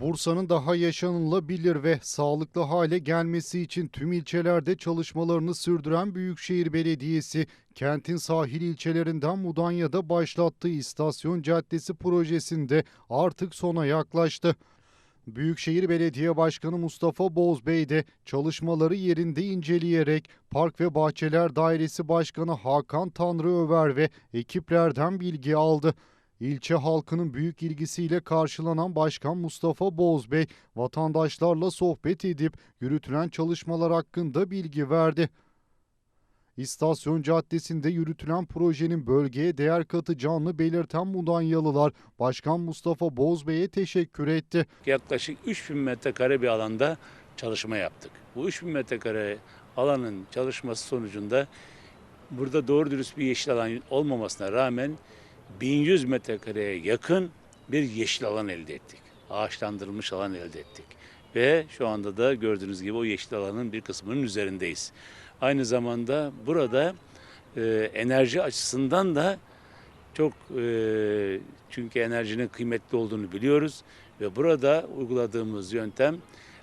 Bursa'nın daha yaşanılabilir ve sağlıklı hale gelmesi için tüm ilçelerde çalışmalarını sürdüren Büyükşehir Belediyesi, kentin sahil ilçelerinden Mudanya'da başlattığı istasyon caddesi projesinde artık sona yaklaştı. Büyükşehir Belediye Başkanı Mustafa Bozbey de çalışmaları yerinde inceleyerek Park ve Bahçeler Dairesi Başkanı Hakan Tanrıöver ve ekiplerden bilgi aldı. İlçe halkının büyük ilgisiyle karşılanan Başkan Mustafa Bozbey, vatandaşlarla sohbet edip yürütülen çalışmalar hakkında bilgi verdi. İstasyon Caddesi'nde yürütülen projenin bölgeye değer katacağını belirten Mudanyalılar, Başkan Mustafa Bozbey'e teşekkür etti. yaklaşık 3000 metrekare bir alanda çalışma yaptık. Bu 3000 metrekare alanın çalışması sonucunda burada doğru dürüst bir yeşil alan olmamasına rağmen 1100 metrekareye yakın bir yeşil alan elde ettik. Ağaçlandırılmış alan elde ettik. Ve şu anda da gördüğünüz gibi o yeşil alanın bir kısmının üzerindeyiz. Aynı zamanda burada e, enerji açısından da çok e, çünkü enerjinin kıymetli olduğunu biliyoruz ve burada uyguladığımız yöntem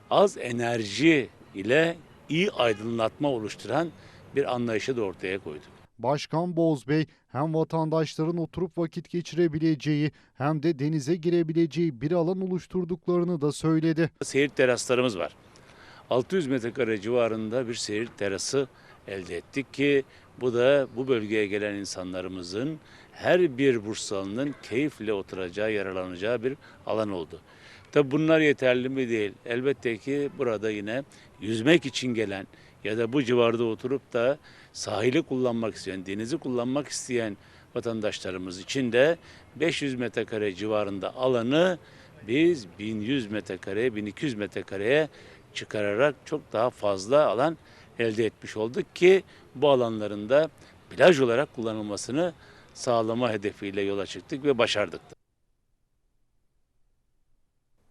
az enerji ile iyi aydınlatma oluşturan bir anlayışı da ortaya koyduk. Başkan Bozbey hem vatandaşların oturup vakit geçirebileceği hem de denize girebileceği bir alan oluşturduklarını da söyledi. Seyir teraslarımız var. 600 metrekare civarında bir seyir terası elde ettik ki bu da bu bölgeye gelen insanlarımızın her bir Bursalı'nın keyifle oturacağı, yararlanacağı bir alan oldu. Tabi bunlar yeterli mi değil. Elbette ki burada yine yüzmek için gelen ya da bu civarda oturup da sahili kullanmak isteyen, denizi kullanmak isteyen vatandaşlarımız için de 500 metrekare civarında alanı biz 1100 metrekareye, 1200 metrekareye çıkararak çok daha fazla alan elde etmiş olduk ki bu alanların da plaj olarak kullanılmasını sağlama hedefiyle yola çıktık ve başardık. da.